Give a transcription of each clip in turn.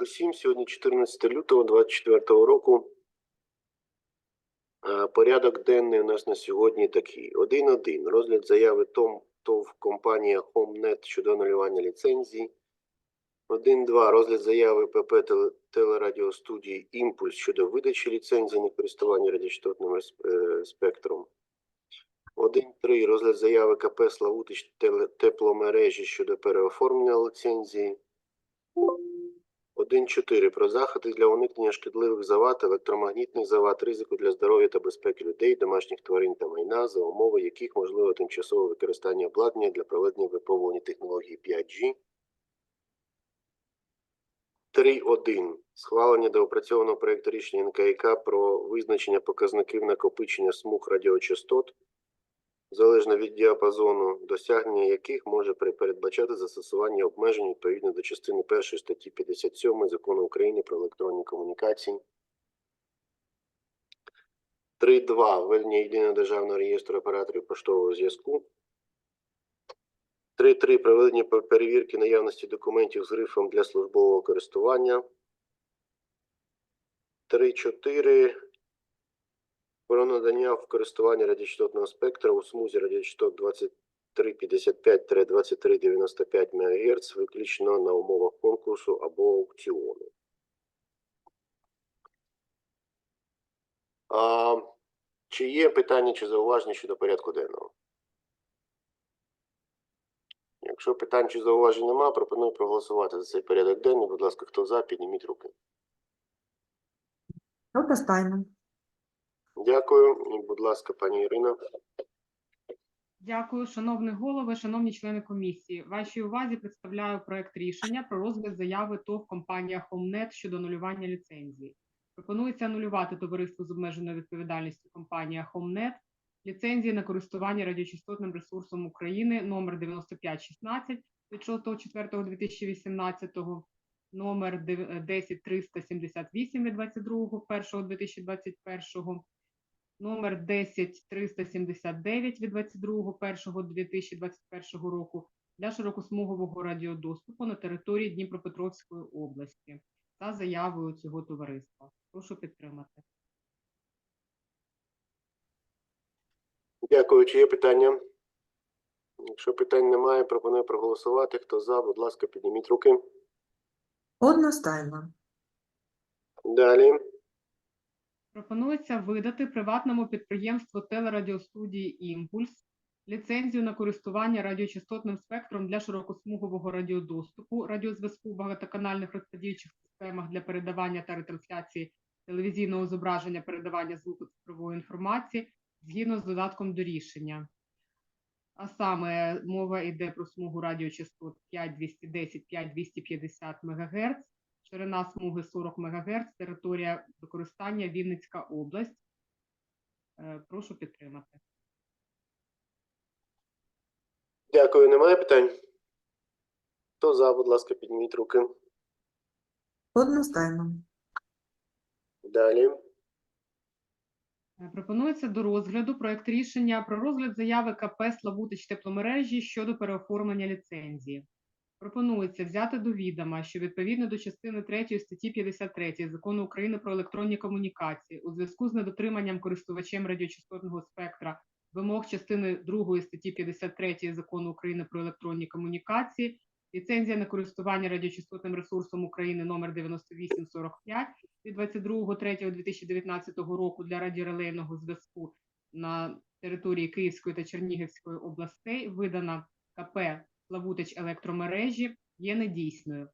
усім. Сьогодні 14 лютого 2024 року. Е, Порядок денний у нас на сьогодні такий. 1.1. Розгляд заяви ТОМ ТОВ компанія HomeNet щодо анулювання ліцензії. 1.2. Розгляд заяви ПП телерадіостудії Імпульс щодо видачі ліцензії на користування радіочастотним е, спектром. 1.3. Розгляд заяви КП Славутич тепломережі щодо переоформлення ліцензії. 1.4. Про заходи для уникнення шкідливих завад, електромагнітних завад, ризику для здоров'я та безпеки людей, домашніх тварин та майна, за умови яких можливо тимчасове використання обладнання для проведення випробування технології 5G. 3.1. Схвалення доопрацьованого проєкту рішення НКК про визначення показників накопичення смуг радіочастот залежно від діапазону, досягнення яких може передбачати застосування обмежень відповідно до частини 1 статті 57 Закону України про електронні комунікації. 3.2. Введення єдиного державного реєстру операторів поштового зв'язку. 3.3. Проведення перевірки наявності документів з грифом для службового користування. 3.4 про надання в користування радіочастотного спектра у смузі радіочастот 2355-2395 МГц виключно на умовах конкурсу або аукціону. А, чи є питання чи зауваження щодо порядку денного? Якщо питань чи зауважень немає, пропоную проголосувати за цей порядок денний. Будь ласка, хто за, підніміть руки. Одностайно. Дякую. Будь ласка, пані Ірина. Дякую, шановний голови, шановні члени комісії. Вашій увазі представляю проект рішення про розгляд заяви ТОВ компанія HomeNet щодо анулювання ліцензії. Пропонується анулювати товариство з обмеженою відповідальністю компанія HomeNet ліцензії на користування радіочастотним ресурсом України номер 9516 від 6.4.2018, номер дев- 10378 від 22.01.2021, номер 10379 від 22.01.2021 року для широкосмугового радіодоступу на території Дніпропетровської області за заявою цього товариства. Прошу підтримати. Дякую. Чи є питання? Якщо питань немає, пропоную проголосувати. Хто за, будь ласка, підніміть руки. Одностайно. Далі. Пропонується видати приватному підприємству телерадіостудії Імпульс ліцензію на користування радіочастотним спектром для широкосмугового радіодоступу, радіозв'язку в багатоканальних розподільчих системах для передавання та ретрансляції телевізійного зображення, передавання звуку цифрової інформації згідно з додатком до рішення. А саме мова йде про смугу радіочастот 5210 5250 МГц, ширина смуги 40 МГц, територія використання Вінницька область. Е, Прошу підтримати. Дякую. Немає питань? Хто за, будь ласка, підніміть руки. Одностайно. Далі. Е, Пропонується до розгляду проект рішення про розгляд заяви КП Славутич тепломережі щодо переоформлення ліцензії. Пропонується взяти до відома, що відповідно до частини 3 статті 53 Закону України про електронні комунікації у зв'язку з недотриманням користувачем радіочастотного спектра вимог частини 2 статті 53 Закону України про електронні комунікації ліцензія на користування радіочастотним ресурсом України номер 9845 від 22.03.2019 року для радіорелейного зв'язку на території Київської та Чернігівської областей видана КП Славутич електромережі є недійсною.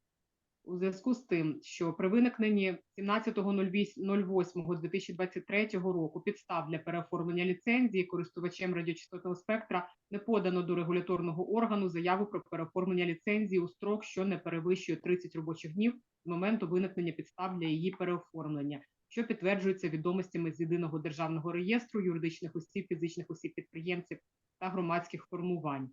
У зв'язку з тим, що при виникненні 17.08.2023 року підстав для переоформлення ліцензії користувачем радіочастотного спектра не подано до регуляторного органу заяву про переоформлення ліцензії у строк, що не перевищує 30 робочих днів з моменту виникнення підстав для її переоформлення, що підтверджується відомостями з єдиного державного реєстру юридичних осіб, фізичних осіб підприємців та громадських формувань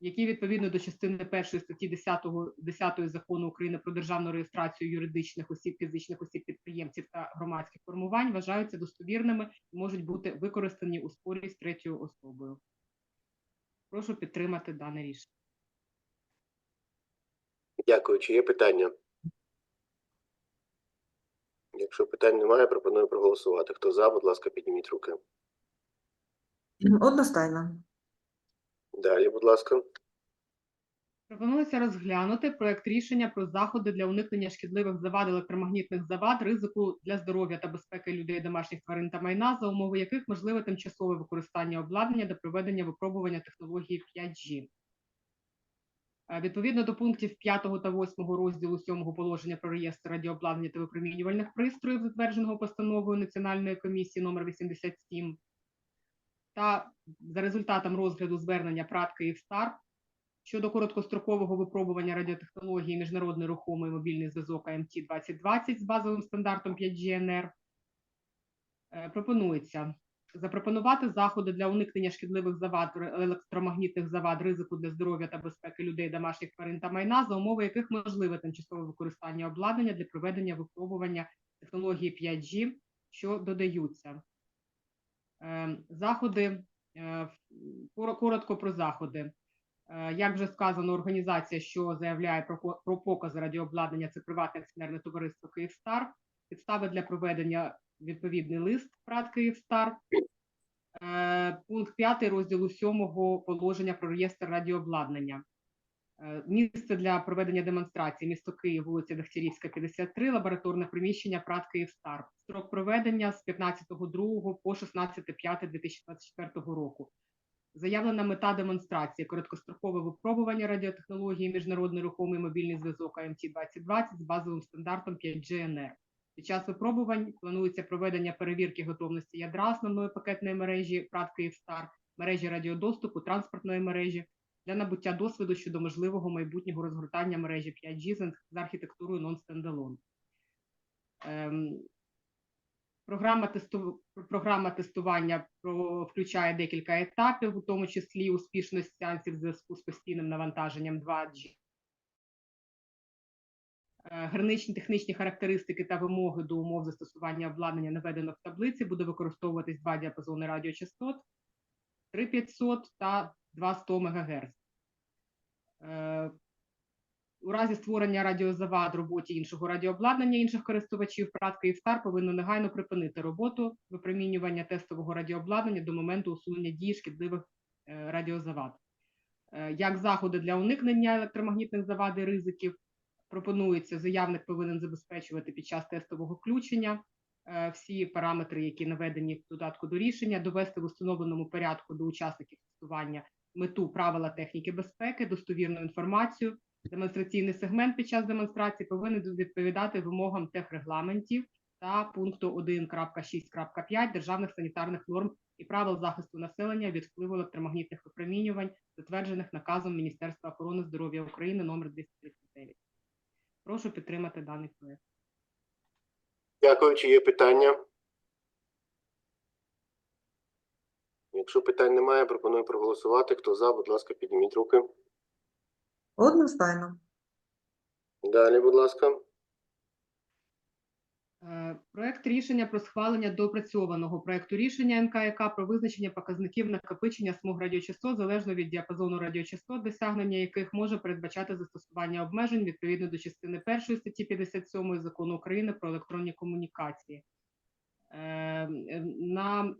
які відповідно до частини 1 статті 10, 10 закону України про державну реєстрацію юридичних осіб, фізичних осіб, підприємців та громадських формувань вважаються достовірними і можуть бути використані у спорі з третьою особою. Прошу підтримати дане рішення. Дякую. Чи є питання? Якщо питань немає, пропоную проголосувати. Хто за, будь ласка, підніміть руки. Одностайно. Далі, будь ласка. Пропонується розглянути проект рішення про заходи для уникнення шкідливих завад електромагнітних завад, ризику для здоров'я та безпеки людей, домашніх тварин та майна, за умови яких можливе тимчасове використання обладнання для проведення випробування технології 5G. Е, Відповідно до пунктів 5 та 8 розділу 7 положення про реєстр радіообладнання та випромінювальних пристроїв, затвердженого постановою Національної комісії номер 87, та за результатом розгляду звернення ПРАТ «Київстар» щодо короткострокового випробування радіотехнології міжнародний рухомий мобільний зв'язок АМТ-2020 з базовим стандартом 5G-НР, е, пропонується запропонувати заходи для уникнення шкідливих завад, електромагнітних завад, ризику для здоров'я та безпеки людей, домашніх тварин та майна, за умови яких можливе тимчасове використання обладнання для проведення випробування технології 5G, що додаються. Е, Заходи, е, коротко про заходи. Е, Як вже сказано, організація, що заявляє про, про покази радіообладнання, це приватне акціонерне товариство Київстар. Підстави для проведення відповідний лист ПРАТ Київстар. Е, Пункт 5 розділу 7 положення про реєстр радіообладнання. Е, Місце для проведення демонстрації місто Київ, вулиця Дегтярівська, 53, лабораторне приміщення ПРАТ Київстар. Строк проведення з 15.02 по 16.05.2024 року. Заявлена мета демонстрації короткострокове випробування радіотехнології міжнародний рухомий мобільний зв'язок АМТ-2020 з базовим стандартом 5G-НР. Під час випробувань планується проведення перевірки готовності ядра основної пакетної мережі ПРАТ Київстар, мережі радіодоступу, транспортної мережі для набуття досвіду щодо можливого майбутнього розгортання мережі 5G з архітектурою non-standalone. Ем, Програма, тесту... програма тестування про... включає декілька етапів, у тому числі успішність сеансів в зв'язку з постійним навантаженням 2G. Е, Граничні технічні характеристики та вимоги до умов застосування обладнання наведено в таблиці. Буде використовуватись два діапазони радіочастот 3500 та 200 МГц. Е, у разі створення радіозавад роботі іншого радіообладнання інших користувачів ПРАТ Київстар повинно негайно припинити роботу випромінювання тестового радіообладнання до моменту усунення дії шкідливих е, радіозавад. Е, Як заходи для уникнення електромагнітних завад і ризиків пропонується, заявник повинен забезпечувати під час тестового включення всі параметри, які наведені в додатку до рішення, довести в установленому порядку до учасників тестування мету правила техніки безпеки, достовірну інформацію, демонстраційний сегмент під час демонстрації повинен відповідати вимогам техрегламентів та пункту 1.6.5 державних санітарних норм і правил захисту населення від впливу електромагнітних випромінювань, затверджених наказом Міністерства охорони здоров'я України номер 239. Прошу підтримати даний проект. Дякую. Чи є питання? Якщо питань немає, пропоную проголосувати. Хто за, будь ласка, підніміть руки. Одностайно. Далі, будь ласка. Е, Проект рішення про схвалення доопрацьованого проекту рішення НКЯК про визначення показників накопичення смуг радіочастот залежно від діапазону радіочастот, досягнення яких може передбачати застосування обмежень відповідно до частини 1 статті 57 закону України про електронні комунікації. Е, е, На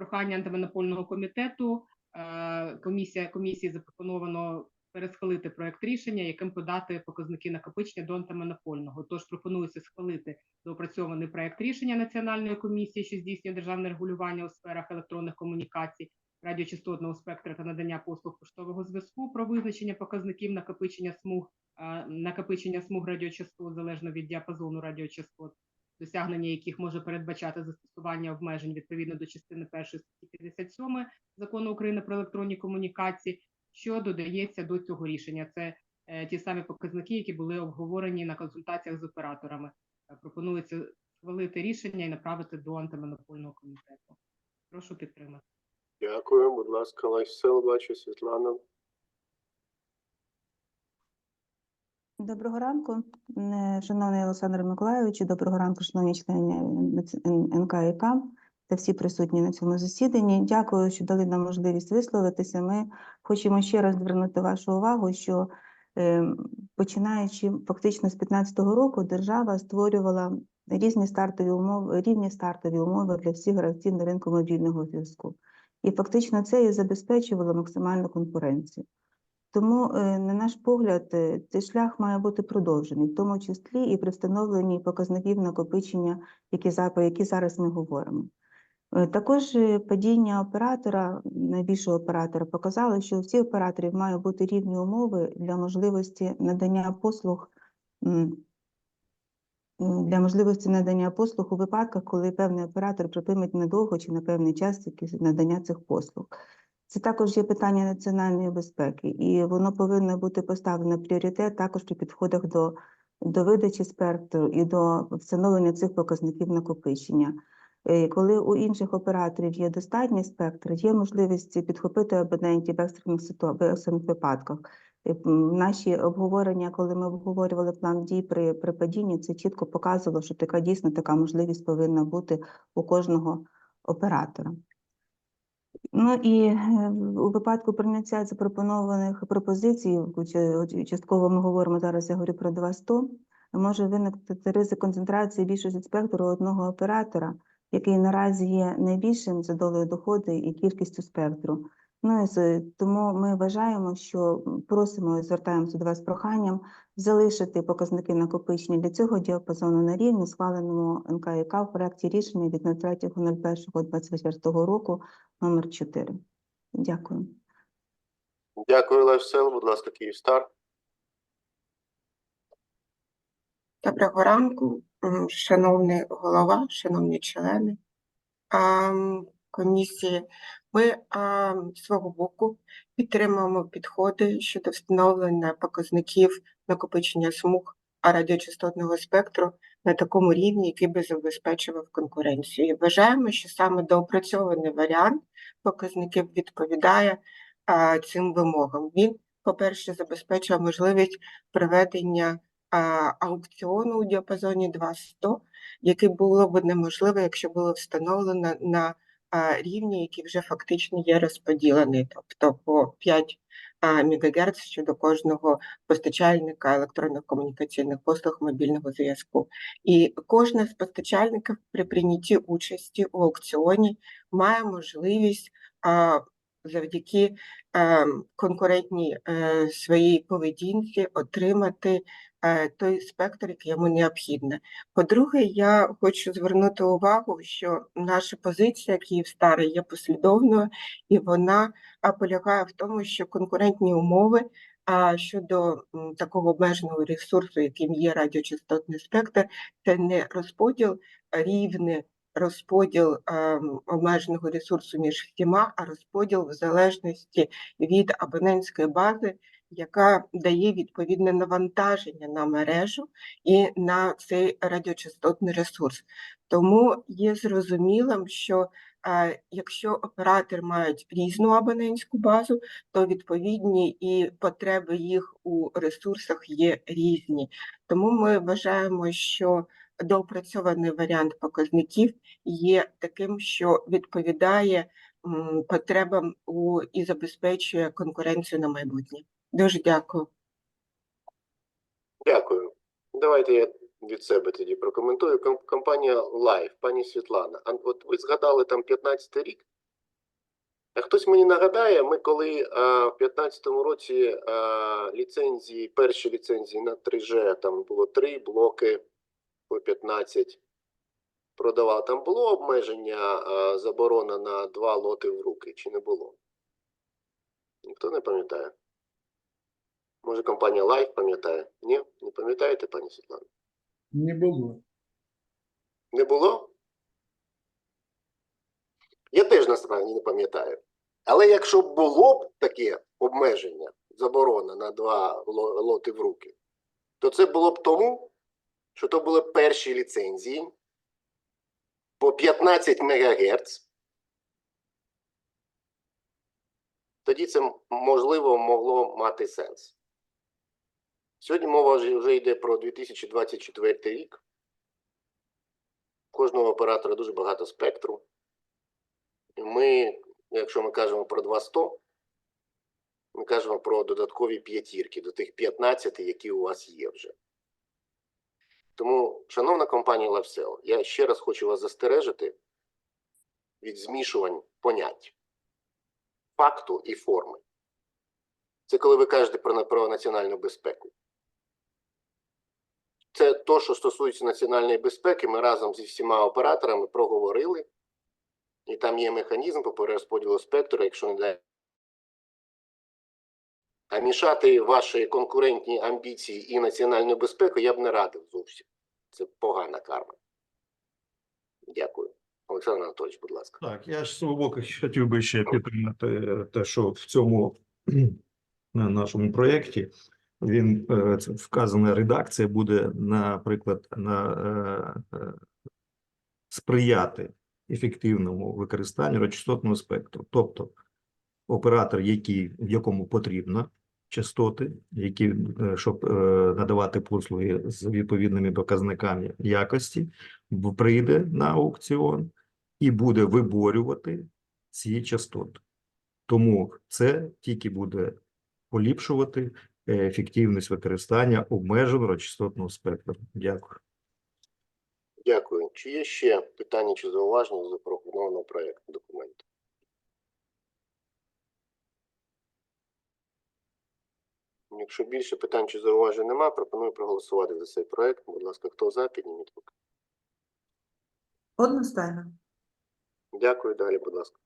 прохання антимонопольного комітету е, комісія комісії запропоновано пересхвалити проект рішення, яким подати показники накопичення до антимонопольного. Тож пропонується схвалити доопрацьований проект рішення Національної комісії, що здійснює державне регулювання у сферах електронних комунікацій, радіочастотного спектра та надання послуг поштового зв'язку про визначення показників накопичення смуг е, накопичення смуг радіочастот залежно від діапазону радіочастот, досягнення яких може передбачати застосування обмежень відповідно до частини 1 статті 57 закону України про електронні комунікації, що додається до цього рішення. Це е, ті самі показники, які були обговорені на консультаціях з операторами. Е, Пропонується схвалити рішення і направити до антимонопольного комітету. Прошу підтримати. Дякую. Будь ласка, Лайфсел, бачу, Світлана. Доброго ранку, Е, шановний Олександр Миколайович, доброго ранку, шановні члени Наці- НКІК та всі присутні на цьому засіданні. Дякую, що дали нам можливість висловитися. Ми хочемо ще раз звернути вашу увагу, що е, починаючи фактично з 2015 року, держава створювала різні стартові умови, рівні стартові умови для всіх гравців на ринку мобільного зв'язку. І фактично це і забезпечувало максимальну конкуренцію. Тому, е, на наш погляд, е, цей шлях має бути продовжений, в тому числі і при встановленні показників накопичення, які, про які зараз ми говоримо. Е, Також падіння оператора, найбільшого оператора, показало, що у всіх операторів мають бути рівні умови для можливості надання послуг для можливості надання послуг у випадках, коли певний оператор припинить надовго чи на певний час надання цих послуг. Це також є питання національної безпеки, і воно повинно бути поставлено пріоритет також при підходах до, до видачі спектру і до встановлення цих показників накопичення. Е, Коли у інших операторів є достатній спектр, є можливість підхопити абонентів в екстрених ситу- в екстрених випадках. Е, Наші обговорення, коли ми обговорювали план дій при, при падінні, це чітко показувало, що така дійсно така можливість повинна бути у кожного оператора. Ну і е, у випадку прийняття запропонованих пропозицій, у- частково ми говоримо зараз, я говорю про 2.100, може виникнути ризик концентрації більшості спектру одного оператора, який наразі є найбільшим за долею доходу і кількістю спектру. Ну і з- тому ми вважаємо, що просимо і звертаємося до вас з проханням залишити показники накопичення для цього діапазону на рівні, схваленому НКК в проекті рішення від 03.01.24 року номер 4. Дякую. Дякую, Лайфсел. Будь ласка, Київстар. Доброго ранку, шановний голова, шановні члени комісії. Ми з свого боку підтримуємо підходи щодо встановлення показників накопичення смуг а радіочастотного спектру на такому рівні, який би забезпечував конкуренцію. І вважаємо, що саме доопрацьований варіант показників відповідає а, цим вимогам. Він, по-перше, забезпечує можливість проведення а, аукціону у діапазоні 2.100, який було б неможливо, якщо було встановлено на а, рівні, який вже фактично є розподілений, тобто по 5 а, МГц щодо кожного постачальника електронних комунікаційних послуг мобільного зв'язку. І кожен з постачальників при прийнятті участі у аукціоні має можливість завдяки е, конкурентній е, своїй поведінці отримати той спектр, який йому необхідно. По-друге, я хочу звернути увагу, що наша позиція Київстара є послідовною, і вона полягає в тому, що конкурентні умови щодо такого обмеженого ресурсу, яким є радіочастотний спектр, це не розподіл рівний розподіл ем, обмеженого ресурсу між всіма, а розподіл в залежності від абонентської бази, яка дає відповідне навантаження на мережу і на цей радіочастотний ресурс. Тому є зрозумілим, що е, якщо оператори мають різну абонентську базу, то відповідні і потреби їх у ресурсах є різні. Тому ми вважаємо, що доопрацьований варіант показників є таким, що відповідає потребам у і забезпечує конкуренцію на майбутнє. Дуже дякую. Дякую. Давайте я від себе тоді прокоментую. Компанія Life, пані Світлана. А от ви згадали там 15 рік. А хтось мені нагадає, ми коли а, в 15-му році а, ліцензії, перші ліцензії на 3G, там було три блоки по 15 продавали. Там було обмеження, а, заборона на два лоти в руки, чи не було? Ніхто не пам'ятає. Може, компанія Life пам'ятає? Ні? Не пам'ятаєте, пані Світлана? Не було. Не було? Я теж насправді не пам'ятаю. Але якщо б було б таке обмеження, заборона на два лоти в руки, то це було б тому, що то були перші ліцензії по 15 МГц. Тоді це можливо могло мати сенс. Сьогодні мова вже йде про 2024 рік. У кожного оператора дуже багато спектру. Ми, якщо ми кажемо про 2.100, ми кажемо про додаткові п'ятірки до тих 15, які у вас є вже. Тому, шановна компанія Лавсел, я ще раз хочу вас застережити від змішувань понять факту і форми. Це коли ви кажете про, про національну безпеку. Це то, що стосується національної безпеки, ми разом зі всіма операторами проговорили, і там є механізм по перерозподілу спектру, якщо не дай. А мішати ваші конкурентні амбіції і національну безпеку я б не радив зовсім. Це погана карма. Дякую. Олександр Анатолійович, будь ласка. Так, я ж свого боку хотів би ще підтримати те, що в цьому на нашому проєкті він е, вказана редакція буде, наприклад, на е, е, сприяти ефективному використанню радіочастотного спектру. Тобто оператор, який, в якому потрібно частоти, які, щоб надавати послуги з відповідними показниками якості, прийде на аукціон і буде виборювати ці частоти. Тому це тільки буде поліпшувати ефективність використання обмеженого радіочастотного спектру. Дякую. Дякую. Чи є ще питання чи зауваження до запропонованого проєкту документу? Якщо більше питань чи зауважень немає, пропоную проголосувати за цей проект. Будь ласка, хто за, підніміть руки. Одностайно. Дякую. Далі, будь ласка.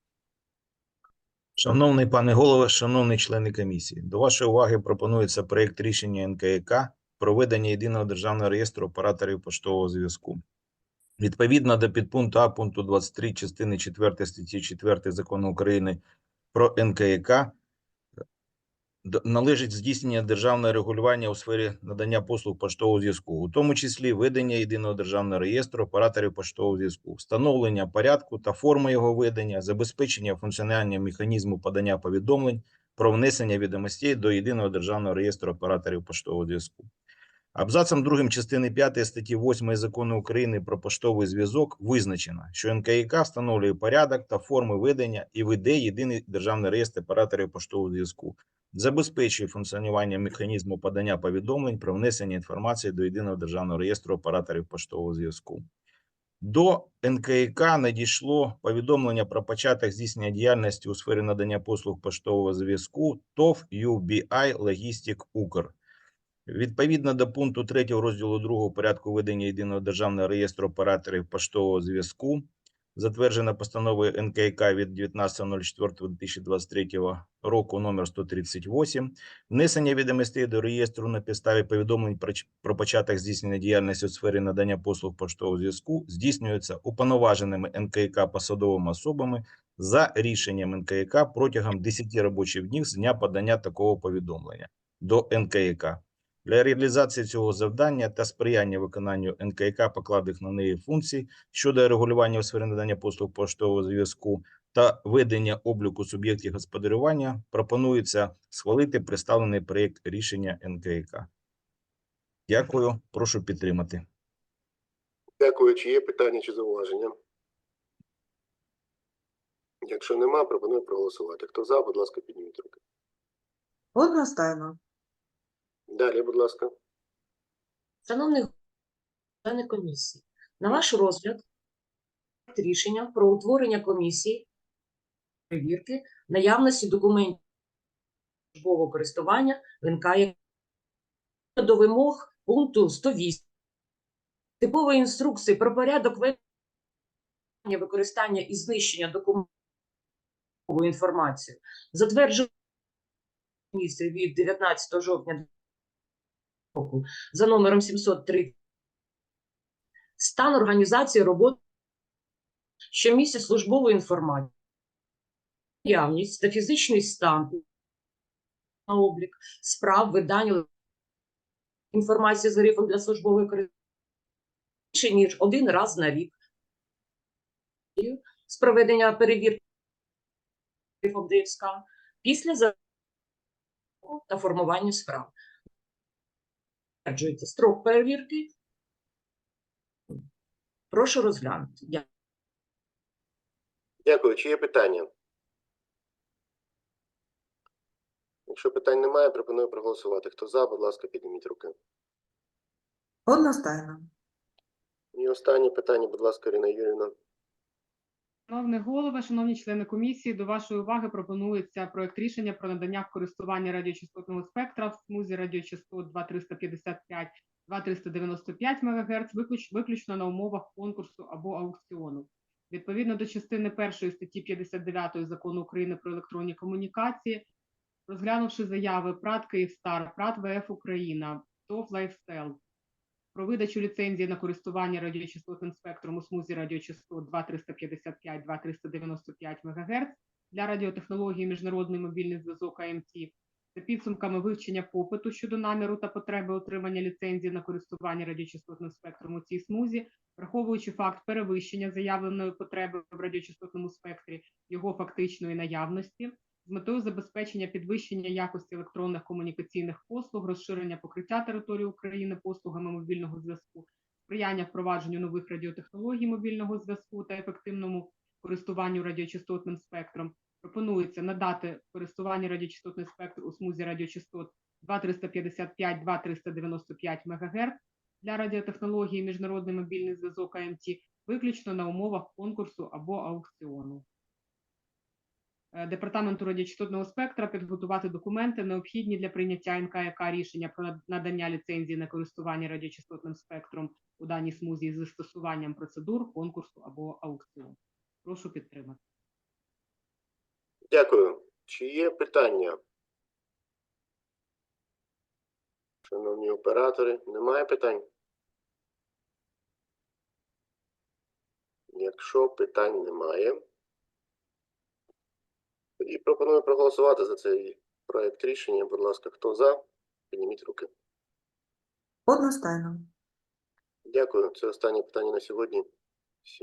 Шановний пане голове, шановні члени комісії, до вашої уваги пропонується проєкт рішення НКК про ведення єдиного державного реєстру операторів поштового зв'язку. Відповідно до підпункту А пункту 23 частини 4 статті 4 Закону України про НКК належить здійснення державного регулювання у сфері надання послуг поштового зв'язку, у тому числі ведення єдиного державного реєстру операторів поштового зв'язку, встановлення порядку та форми його ведення, забезпечення функціонування механізму подання повідомлень про внесення відомостей до єдиного державного реєстру операторів поштового зв'язку. Абзацом 2 частини 5 статті 8 Закону України про поштовий зв'язок визначено, що НКК встановлює порядок та форми ведення і веде єдиний державний реєстр операторів поштового зв'язку, забезпечує функціонування механізму подання повідомлень про внесення інформації до єдиного державного реєстру операторів поштового зв'язку. До НКК надійшло повідомлення про початок здійснення діяльності у сфері надання послуг поштового зв'язку ТОВ UBI Logistic Укр. Відповідно до пункту 3 розділу 2 порядку ведення єдиного державного реєстру операторів поштового зв'язку, затверджена постановою НКК від 19.04.2023 року номер 138, внесення відомостей до реєстру на підставі повідомлень про, початок здійснення діяльності у сфері надання послуг поштового зв'язку здійснюється уповноваженими НКК посадовими особами за рішенням НКК протягом 10 робочих днів з дня подання такого повідомлення до НКК. Для реалізації цього завдання та сприяння виконанню НКК покладених на неї функцій щодо регулювання у сфері надання послуг поштового зв'язку та ведення обліку суб'єктів господарювання пропонується схвалити представлений проєкт рішення НКК. Дякую, прошу підтримати. Дякую. Чи є питання чи зауваження? Якщо нема, пропоную проголосувати. Хто за, будь ласка, підніміть руки. Одностайно. Далі, будь ласка. Шановні члени комісії, на ваш розгляд рішення про утворення комісії перевірки наявності документів службового користування ВНК до вимог пункту 108 типової інструкції про порядок використання і знищення документів інформації, затверджено міністрів від 19 жовтня року за номером 703 стан організації роботи, що містять службову інформацію, наявність та фізичний стан на облік справ, видання інформації з грифом для службової користування ніж один раз на рік. З проведення перевірки ДСК після та формування справ підтверджується строк перевірки. Прошу розглянути. Дякую. Дякую. Чи є питання? Якщо питань немає, пропоную проголосувати. Хто за, будь ласка, підніміть руки. Одностайно. І останнє питання, будь ласка, Ірина Юрівна. Шановний голове, шановні члени комісії, до вашої уваги пропонується проект рішення про надання користування радіочастотного спектра в смузі радіочастот 2355 2395 МГц виключ- виключно на умовах конкурсу або аукціону. Відповідно до частини першої статті 59 Закону України про електронні комунікації, розглянувши заяви ПРАТ Київстар, ПРАТ ВФ Україна, ТОВ Лайфстел про видачу ліцензії на користування радіочастотним спектром у смузі радіочастот 2355-2395 МГц для радіотехнології міжнародний мобільний зв'язок АМТ. За підсумками вивчення попиту щодо наміру та потреби отримання ліцензії на користування радіочастотним спектром у цій смузі, враховуючи факт перевищення заявленої потреби в радіочастотному спектрі, його фактичної наявності, з метою забезпечення підвищення якості електронних комунікаційних послуг, розширення покриття території України послугами мобільного зв'язку, сприяння впровадженню нових радіотехнологій мобільного зв'язку та ефективному користуванню радіочастотним спектром. Пропонується надати користування радіочастотний спектр у смузі радіочастот 2355-2395 МГц для радіотехнології міжнародний мобільний зв'язок АМТ виключно на умовах конкурсу або аукціону. Е, Департаменту радіочастотного спектра підготувати документи, необхідні для прийняття НКЯК рішення про надання ліцензії на користування радіочастотним спектром у даній смузі з застосуванням процедур конкурсу або аукціону. Прошу підтримати. Дякую. Чи є питання? Шановні оператори, немає питань? Якщо питань немає, тоді пропоную проголосувати за цей проект рішення. Будь ласка, хто за? Підніміть руки. Одностайно. Дякую. Це останнє питання на сьогодні.